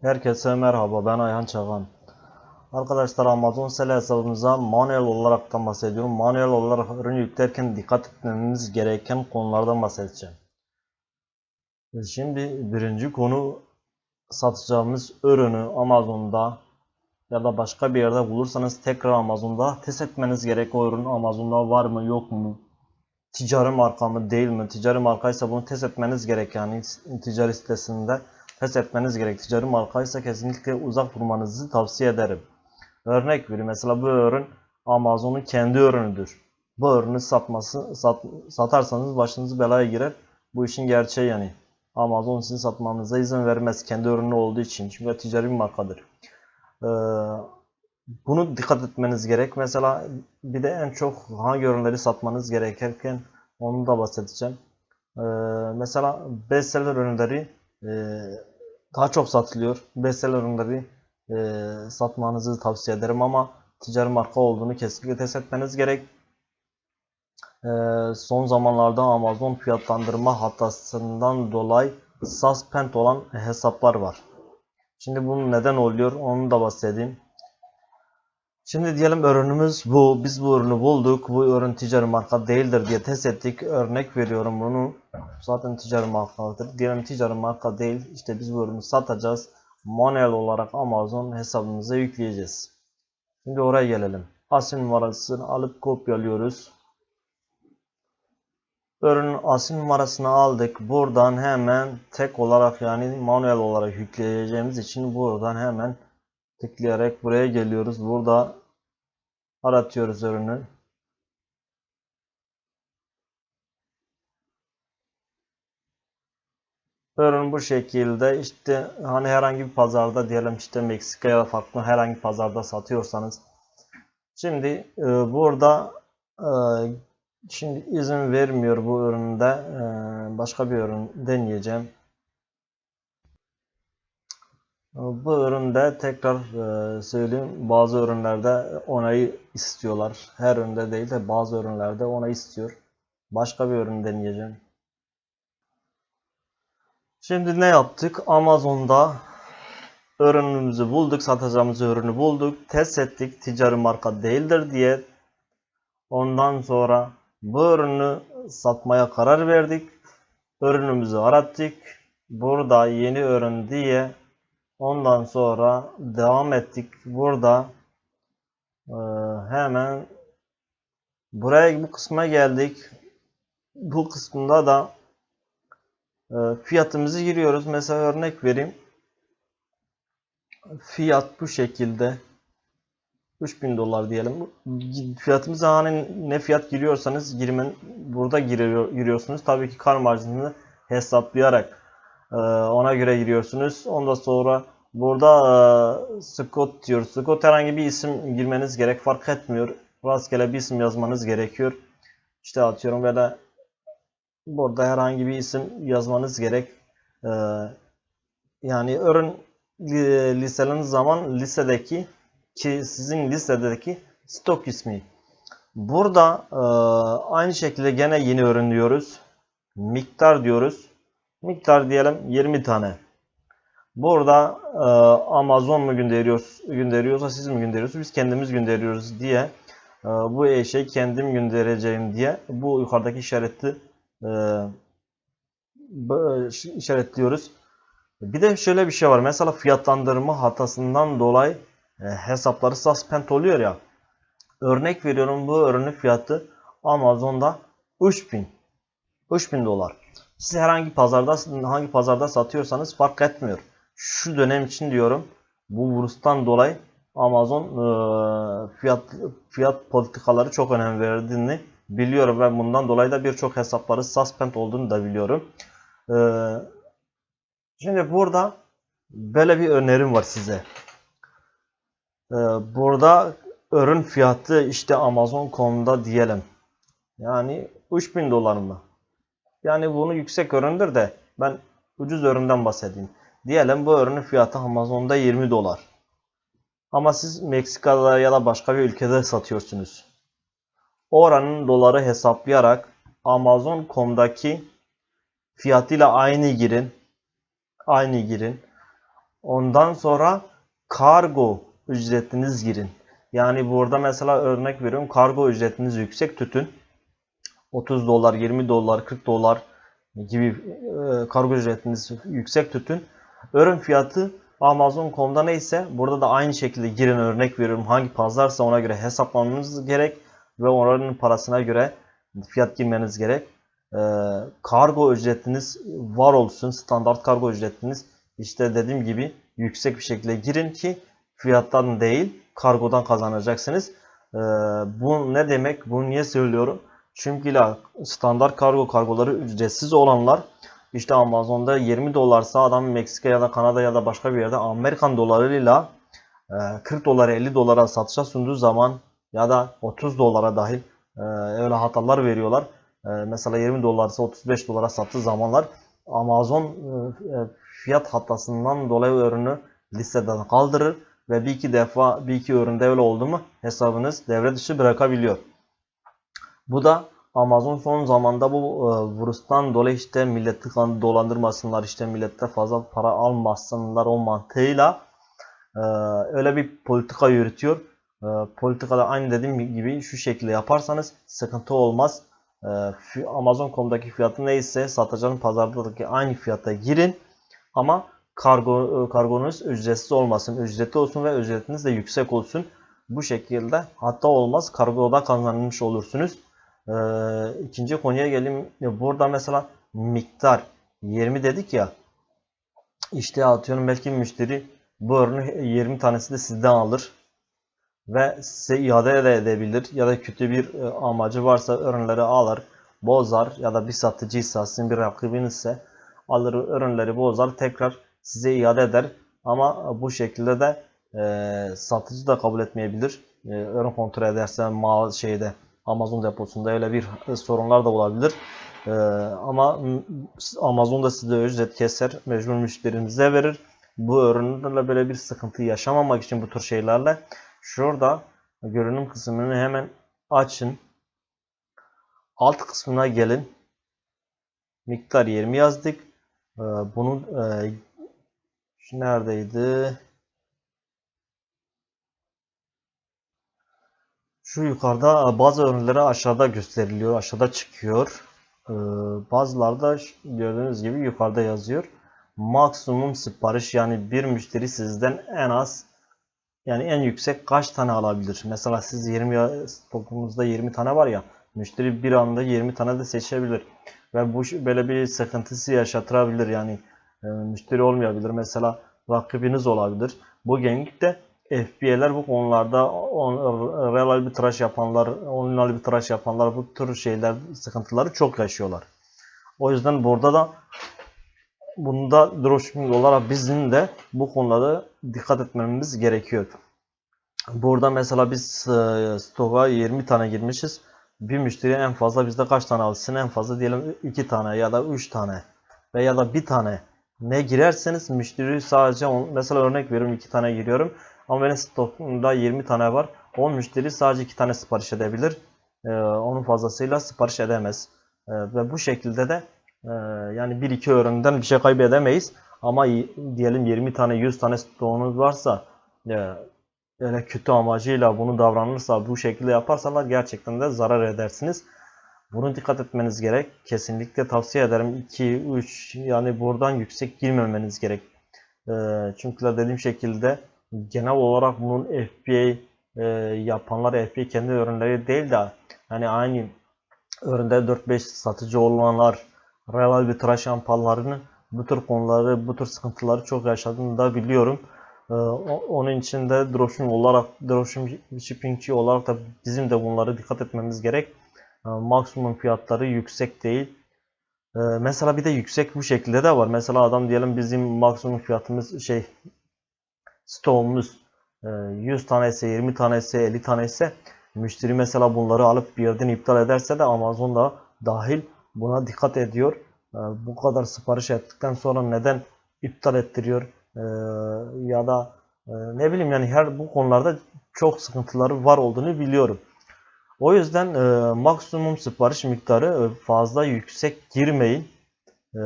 Herkese merhaba ben Ayhan Çagan. Arkadaşlar Amazon Seller hesabımıza manuel olaraktan bahsediyorum. Manuel olarak ürün yüklerken dikkat etmemiz gereken konulardan bahsedeceğim. Şimdi birinci konu satacağımız ürünü Amazon'da ya da başka bir yerde bulursanız tekrar Amazon'da test etmeniz gerek o ürün Amazon'da var mı yok mu? Ticari marka mı değil mi? Ticari markaysa bunu test etmeniz gerek yani ticari sitesinde test etmeniz gerek. Ticari markaysa kesinlikle uzak durmanızı tavsiye ederim. Örnek vereyim. Mesela bu ürün Amazon'un kendi ürünüdür. Bu ürünü satması sat, satarsanız başınız belaya girer. Bu işin gerçeği yani. Amazon sizin satmanıza izin vermez kendi ürünü olduğu için. Çünkü ticari bir markadır. Ee, bunu dikkat etmeniz gerek. Mesela bir de en çok hangi ürünleri satmanız gerekirken onu da bahsedeceğim. Ee, mesela bestseller ürünleri e, daha çok satılıyor. Bestseller ürünleri e, satmanızı tavsiye ederim ama ticari marka olduğunu kesinlikle test etmeniz gerek. E, son zamanlarda Amazon fiyatlandırma hatasından dolayı suspend olan hesaplar var. Şimdi bunun neden oluyor onu da bahsedeyim. Şimdi diyelim ürünümüz bu. Biz bu ürünü bulduk. Bu ürün ticari marka değildir diye test ettik. Örnek veriyorum bunu. Zaten ticari markadır. Diyelim ticari marka değil. İşte biz bu ürünü satacağız. Manuel olarak Amazon hesabımıza yükleyeceğiz. Şimdi oraya gelelim. Asil numarasını alıp kopyalıyoruz. Ürünün asil numarasını aldık. Buradan hemen tek olarak yani manuel olarak yükleyeceğimiz için buradan hemen tıklayarak buraya geliyoruz. Burada aratıyoruz ürünü. Ürün bu şekilde işte hani herhangi bir pazarda diyelim işte Meksika ya farklı herhangi bir pazarda satıyorsanız şimdi e, burada e, şimdi izin vermiyor bu üründe e, başka bir ürün deneyeceğim. Bu üründe tekrar e, söyleyeyim bazı ürünlerde onayı istiyorlar. Her üründe değil de bazı ürünlerde onayı istiyor. Başka bir ürün deneyeceğim. Şimdi ne yaptık? Amazon'da ürünümüzü bulduk, satacağımız ürünü bulduk, test ettik, ticari marka değildir diye. Ondan sonra bu ürünü satmaya karar verdik. Ürünümüzü arattık. Burada yeni ürün diye Ondan sonra devam ettik. Burada e, hemen buraya bu kısma geldik. Bu kısmında da fiyatımızı giriyoruz. Mesela örnek vereyim. Fiyat bu şekilde. 3000 dolar diyelim. Fiyatımızı hani ne fiyat giriyorsanız girmen burada giriyor, giriyorsunuz. Tabii ki kar marjını hesaplayarak ee, ona göre giriyorsunuz. Ondan sonra burada e, Scott diyor. Scott herhangi bir isim girmeniz gerek fark etmiyor. Rastgele bir isim yazmanız gerekiyor. İşte atıyorum böyle burada herhangi bir isim yazmanız gerek. Ee, yani ürün listeleniz zaman lisedeki ki sizin listedeki stok ismi. Burada e, aynı şekilde gene yeni ürün diyoruz. Miktar diyoruz. Miktar diyelim 20 tane. Burada e, Amazon mu gönderiyoruz, gönderiyorsa siz mi gönderiyorsunuz? Biz kendimiz gönderiyoruz diye e, bu eşeği kendim göndereceğim diye bu yukarıdaki işareti e, işaretliyoruz. Bir de şöyle bir şey var. Mesela fiyatlandırma hatasından dolayı e, hesapları suspend oluyor ya. Örnek veriyorum bu ürünün fiyatı Amazon'da 3000 3000 dolar. Siz herhangi pazarda hangi pazarda satıyorsanız fark etmiyor. Şu dönem için diyorum bu virüsten dolayı Amazon e, fiyat fiyat politikaları çok önem verdiğini biliyorum ve bundan dolayı da birçok hesapları suspend olduğunu da biliyorum. E, şimdi burada böyle bir önerim var size. E, burada ürün fiyatı işte Amazon.com'da diyelim. Yani 3000 dolar mı? Yani bunu yüksek üründür de ben ucuz üründen bahsedeyim. Diyelim bu ürünün fiyatı Amazon'da 20 dolar. Ama siz Meksika'da ya da başka bir ülkede satıyorsunuz. Oranın doları hesaplayarak Amazon.com'daki fiyatıyla aynı girin. Aynı girin. Ondan sonra kargo ücretiniz girin. Yani burada mesela örnek veriyorum kargo ücretiniz yüksek tutun. 30 dolar, 20 dolar, 40 dolar gibi e, kargo ücretiniz yüksek tutun. Ürün fiyatı Amazon.com'da neyse burada da aynı şekilde girin örnek veriyorum hangi pazarsa ona göre hesaplamamız gerek ve oranın parasına göre fiyat girmeniz gerek. Ee, kargo ücretiniz var olsun standart kargo ücretiniz işte dediğim gibi yüksek bir şekilde girin ki fiyattan değil kargodan kazanacaksınız. Ee, bu ne demek? Bunu niye söylüyorum? Çünkü la standart kargo kargoları ücretsiz olanlar işte Amazon'da 20 dolarsa adam Meksika ya da Kanada ya da başka bir yerde Amerikan dolarıyla e, 40 dolara 50 dolara satışa sunduğu zaman ya da 30 dolara dahil e, öyle hatalar veriyorlar. E, mesela 20 dolarsa 35 dolara sattığı zamanlar Amazon e, fiyat hatasından dolayı ürünü listeden kaldırır ve bir iki defa bir iki üründe öyle oldu mu hesabınız devre dışı bırakabiliyor. Bu da Amazon son zamanda bu e, virüsten dolayı işte milleti dolandırmasınlar işte millette fazla para almasınlar o mantığıyla e, öyle bir politika yürütüyor. E, politikada aynı dediğim gibi şu şekilde yaparsanız sıkıntı olmaz. E, Amazon.com'daki fiyatı neyse satacağın pazardaki aynı fiyata girin ama kargo e, kargonuz ücretsiz olmasın. Ücretli olsun ve ücretiniz de yüksek olsun. Bu şekilde hatta olmaz kargoda kazanmış olursunuz. Ee, ikinci konuya. Ya Burada mesela miktar 20 dedik ya. İşte atıyorum belki müşteri bu ürünü 20 tanesi de sizden alır ve size iade de edebilir ya da kötü bir e, amacı varsa ürünleri alır, bozar ya da bir satıcıysa sizin bir rakibinizse alır ürünleri bozar tekrar size iade eder ama bu şekilde de e, satıcı da kabul etmeyebilir. E, ürün kontrol ederse mal şeyde Amazon deposunda öyle bir e, sorunlar da olabilir. E, ama Amazon da size ücret keser, mecbur müşterinize verir. Bu ürünlerle böyle bir sıkıntı yaşamamak için bu tür şeylerle şurada görünüm kısmını hemen açın. Alt kısmına gelin. Miktar 20 yazdık. E, bunun e, şu neredeydi? Şu yukarıda bazı ürünleri aşağıda gösteriliyor, aşağıda çıkıyor. Ee, bazıları da ş- gördüğünüz gibi yukarıda yazıyor. Maksimum sipariş yani bir müşteri sizden en az yani en yüksek kaç tane alabilir? Mesela siz 20 ya- stokunuzda 20 tane var ya müşteri bir anda 20 tane de seçebilir. Ve bu böyle bir sıkıntısı yaşatırabilir yani e, müşteri olmayabilir. Mesela rakibiniz olabilir. Bu genellikle FBA'ler bu konularda on, real arbitraj yapanlar, online arbitraj yapanlar bu tür şeyler, sıkıntıları çok yaşıyorlar. O yüzden burada da bunda dropshipping olarak bizim de bu konulara dikkat etmemiz gerekiyor. Burada mesela biz e, stoğa 20 tane girmişiz. Bir müşteri en fazla bizde kaç tane alsın? En fazla diyelim 2 tane ya da 3 tane veya da bir tane ne girerseniz müşteri sadece mesela örnek veriyorum 2 tane giriyorum ama benim stokumda 20 tane var. O müşteri sadece 2 tane sipariş edebilir. Ee, onun fazlasıyla sipariş edemez. Ee, ve bu şekilde de e, yani 1-2 üründen bir şey kaybedemeyiz. Ama diyelim 20 tane 100 tane stoğunuz varsa e, öyle kötü amacıyla bunu davranırsa bu şekilde yaparsalar gerçekten de zarar edersiniz. Bunu dikkat etmeniz gerek. Kesinlikle tavsiye ederim. 2, 3 yani buradan yüksek girmemeniz gerek. Ee, çünkü de dediğim şekilde genel olarak bunun FBA e, yapanlar FBA kendi ürünleri değil de hani aynı üründe 4-5 satıcı olanlar real arbitraj yapanlarını bu tür konuları, bu tür sıkıntıları çok yaşadığını da biliyorum. Ee, onun için de dropshipping olarak, dropshippingçi olarak da bizim de bunlara dikkat etmemiz gerek. Ee, maksimum fiyatları yüksek değil. Ee, mesela bir de yüksek bu şekilde de var. Mesela adam diyelim bizim maksimum fiyatımız şey stoğumuz e, 100 tane ise 20 tane ise 50 tane ise müşteri mesela bunları alıp bir yerden iptal ederse de Amazon da dahil buna dikkat ediyor. E, Bu kadar sipariş ettikten sonra neden iptal ettiriyor E, ya da e, ne bileyim yani her bu konularda çok sıkıntıları var olduğunu biliyorum. O yüzden e, maksimum sipariş miktarı e, fazla yüksek girmeyin. E,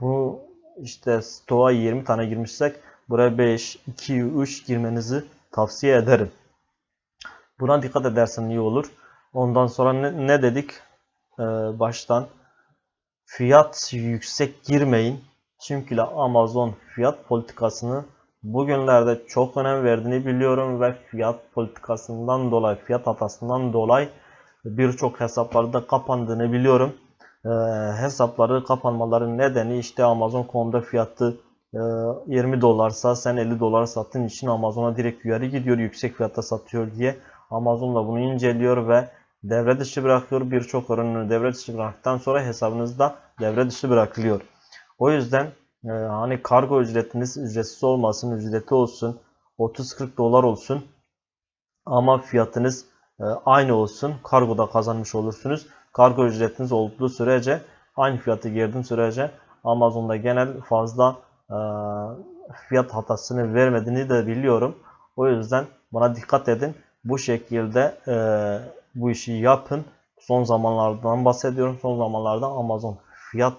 bunu işte stoğa 20 tane girmişsek buraya 5, 2, 3 girmenizi tavsiye ederim. Buna dikkat edersen iyi olur. Ondan sonra ne, ne dedik? Ee, baştan fiyat yüksek girmeyin. Çünkü Amazon fiyat politikasını bugünlerde çok önem verdiğini biliyorum ve fiyat politikasından dolayı, fiyat hatasından dolayı birçok hesaplarda kapandığını biliyorum. Ee, hesapları kapanmaların nedeni işte Amazon.com'da fiyatı e, 20 dolarsa sen 50 dolara sattığın için Amazon'a direkt uyarı gidiyor yüksek fiyatta satıyor diye. Amazon da bunu inceliyor ve devre dışı bırakıyor. Birçok ürünü devre dışı bıraktıktan sonra hesabınızda devre dışı bırakılıyor. O yüzden e, hani kargo ücretiniz ücretsiz olmasın, ücreti olsun, 30-40 dolar olsun ama fiyatınız e, aynı olsun. Kargoda kazanmış olursunuz. Kargo ücretiniz olduğu sürece aynı fiyatı girdiğin sürece Amazon'da genel fazla e, fiyat hatasını vermediğini de biliyorum. O yüzden buna dikkat edin. Bu şekilde e, bu işi yapın. Son zamanlardan bahsediyorum. Son zamanlarda Amazon fiyat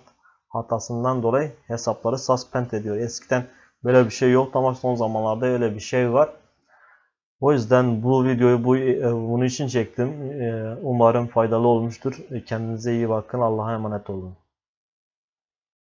hatasından dolayı hesapları suspend ediyor. Eskiden böyle bir şey yoktu ama son zamanlarda öyle bir şey var. O yüzden bu videoyu bu e, bunun için çektim. E, Umarım faydalı olmuştur. Kendinize iyi bakın. Allah'a emanet olun.